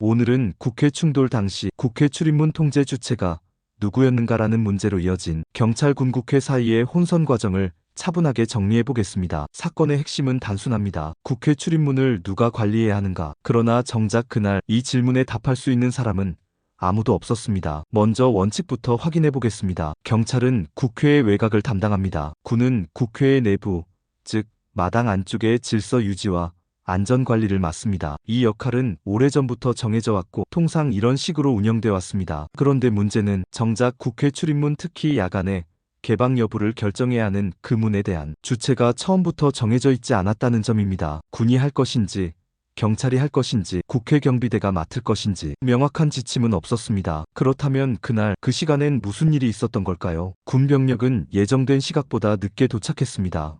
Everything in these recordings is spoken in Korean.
오늘은 국회 충돌 당시 국회 출입문 통제 주체가 누구였는가라는 문제로 이어진 경찰 군국회 사이의 혼선 과정을 차분하게 정리해 보겠습니다. 사건의 핵심은 단순합니다. 국회 출입문을 누가 관리해야 하는가? 그러나 정작 그날 이 질문에 답할 수 있는 사람은 아무도 없었습니다. 먼저 원칙부터 확인해 보겠습니다. 경찰은 국회의 외곽을 담당합니다. 군은 국회의 내부, 즉 마당 안쪽의 질서 유지와 안전 관리를 맡습니다. 이 역할은 오래전부터 정해져 왔고 통상 이런 식으로 운영돼 왔습니다. 그런데 문제는 정작 국회 출입문 특히 야간에 개방 여부를 결정해야 하는 그 문에 대한 주체가 처음부터 정해져 있지 않았다는 점입니다. 군이 할 것인지 경찰이 할 것인지 국회 경비대가 맡을 것인지 명확한 지침은 없었습니다. 그렇다면 그날 그 시간엔 무슨 일이 있었던 걸까요? 군 병력은 예정된 시각보다 늦게 도착했습니다.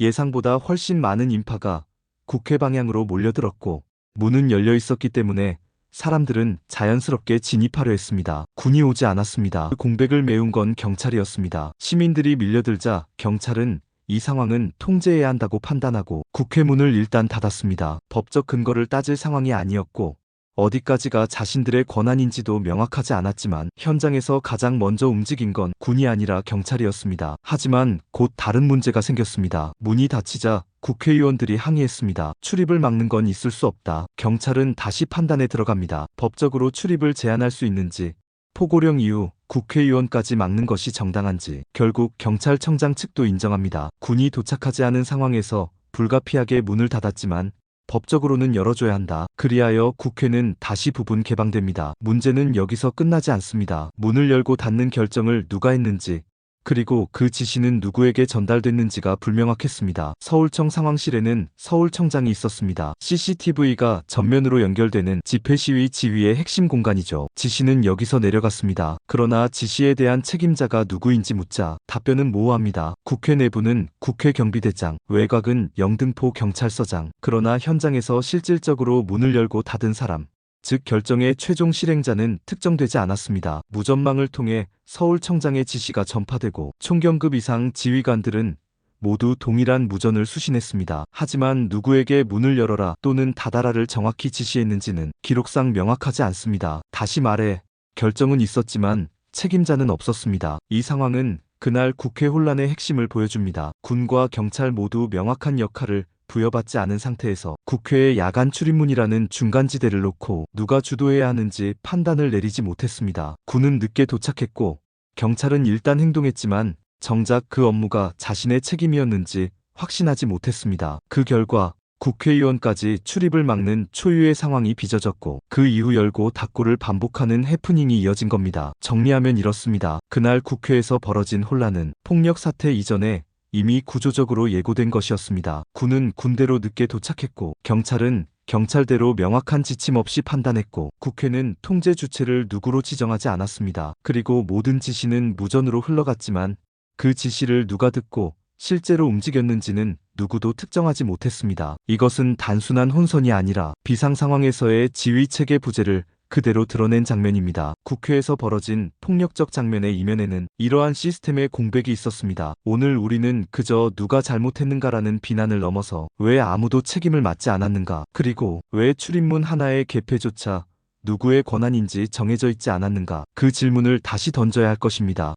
예상보다 훨씬 많은 인파가 국회 방향으로 몰려들었고 문은 열려 있었기 때문에 사람들은 자연스럽게 진입하려 했습니다. 군이 오지 않았습니다. 그 공백을 메운 건 경찰이었습니다. 시민들이 밀려들자 경찰은 이 상황은 통제해야 한다고 판단하고 국회 문을 일단 닫았습니다. 법적 근거를 따질 상황이 아니었고 어디까지가 자신들의 권한인지도 명확하지 않았지만 현장에서 가장 먼저 움직인 건 군이 아니라 경찰이었습니다. 하지만 곧 다른 문제가 생겼습니다. 문이 닫히자 국회의원들이 항의했습니다. 출입을 막는 건 있을 수 없다. 경찰은 다시 판단에 들어갑니다. 법적으로 출입을 제한할 수 있는지, 포고령 이후 국회의원까지 막는 것이 정당한지, 결국 경찰청장 측도 인정합니다. 군이 도착하지 않은 상황에서 불가피하게 문을 닫았지만 법적으로는 열어줘야 한다. 그리하여 국회는 다시 부분 개방됩니다. 문제는 여기서 끝나지 않습니다. 문을 열고 닫는 결정을 누가 했는지, 그리고 그 지시는 누구에게 전달됐는지가 불명확했습니다. 서울청 상황실에는 서울청장이 있었습니다. CCTV가 전면으로 연결되는 집회 시위 지휘의 핵심 공간이죠. 지시는 여기서 내려갔습니다. 그러나 지시에 대한 책임자가 누구인지 묻자 답변은 모호합니다. 국회 내부는 국회 경비대장, 외곽은 영등포 경찰서장. 그러나 현장에서 실질적으로 문을 열고 닫은 사람, 즉 결정의 최종 실행자는 특정되지 않았습니다. 무전망을 통해 서울청장의 지시가 전파되고 총경급 이상 지휘관들은 모두 동일한 무전을 수신했습니다. 하지만 누구에게 문을 열어라 또는 닫아라를 정확히 지시했는지는 기록상 명확하지 않습니다. 다시 말해 결정은 있었지만 책임자는 없었습니다. 이 상황은 그날 국회 혼란의 핵심을 보여줍니다. 군과 경찰 모두 명확한 역할을 부여받지 않은 상태에서 국회의 야간 출입문이라는 중간지대를 놓고 누가 주도해야 하는지 판단을 내리지 못했습니다. 군은 늦게 도착했고 경찰은 일단 행동했지만 정작 그 업무가 자신의 책임이었는지 확신하지 못했습니다. 그 결과 국회의원까지 출입을 막는 초유의 상황이 빚어졌고 그 이후 열고 닫고를 반복하는 해프닝이 이어진 겁니다. 정리하면 이렇습니다. 그날 국회에서 벌어진 혼란은 폭력 사태 이전에 이미 구조적으로 예고된 것이었습니다. 군은 군대로 늦게 도착했고 경찰은 경찰대로 명확한 지침 없이 판단했고 국회는 통제 주체를 누구로 지정하지 않았습니다. 그리고 모든 지시는 무전으로 흘러갔지만 그 지시를 누가 듣고 실제로 움직였는지는 누구도 특정하지 못했습니다. 이것은 단순한 혼선이 아니라 비상 상황에서의 지휘 체계 부재를 그대로 드러낸 장면입니다. 국회에서 벌어진 폭력적 장면의 이면에는 이러한 시스템의 공백이 있었습니다. 오늘 우리는 그저 누가 잘못했는가라는 비난을 넘어서 왜 아무도 책임을 맡지 않았는가, 그리고 왜 출입문 하나의 개폐조차 누구의 권한인지 정해져 있지 않았는가, 그 질문을 다시 던져야 할 것입니다.